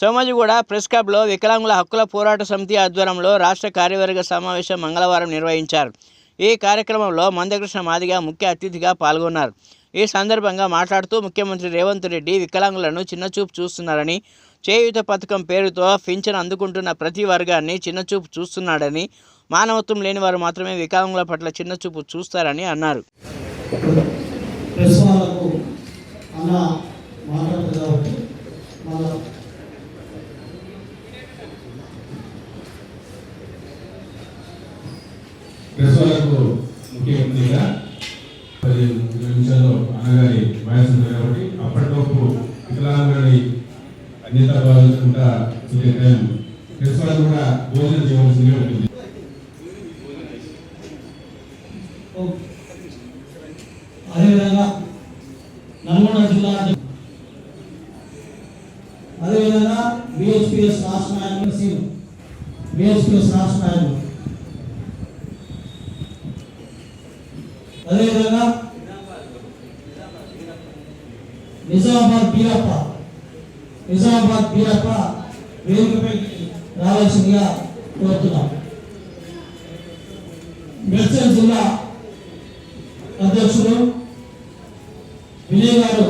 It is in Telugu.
సోమాజిగూడ ప్రెస్ క్లబ్లో వికలాంగుల హక్కుల పోరాట సమితి ఆధ్వర్యంలో రాష్ట్ర కార్యవర్గ సమావేశం మంగళవారం నిర్వహించారు. ఈ కార్యక్రమంలో మందకృష్ణ మాదిగ ముఖ్య అతిథిగా పాల్గొన్నారు. ఈ సందర్భంగా మాట్లాడుతూ ముఖ్యమంత్రి రేవంత్ రెడ్డి వికలాంగులను చిన్నచూపు చూస్తున్నారని చేయూత పథకం పేరుతో పింఛన్ అందుకుంటున్న ప్రతి వర్గాన్ని చిన్నచూపు చూస్తున్నాడని మానవత్వం లేని వారు మాత్రమే వికలాంగుల పట్ల చిన్నచూపు చూస్తారని అన్నారు. ప్రశ్నలకు వాళ్ళకు ముఖ్యమంత్రిగా పది నిమిషాల్లో అన్నగారి వయసు ఉంది కాబట్టి అప్పటిలోపు వికలాంగులని అన్యత భావించుకుంటా చూసే టైం. ప్రెస్ వాళ్ళకు కూడా భోజనం చేయవలసిందిగా ఉంటుంది. అదేవిధంగా నల్గొండ జిల్లా అదేవిధంగా బిహెచ్పిఎస్ రాష్ట్ర నాయకులు సీఎం బిహెచ్పిఎస్ రాష్ట్ర నాయకులు. అదేవిధంగా నిజామాబాద్ బీరప్ప నిజామాబాద్ బీరప్ప వేదికపై రావాల్సిందిగా కోరుతున్నాం. మెడ్చల్ జిల్లా అధ్యక్షుడు విజయ్ గారు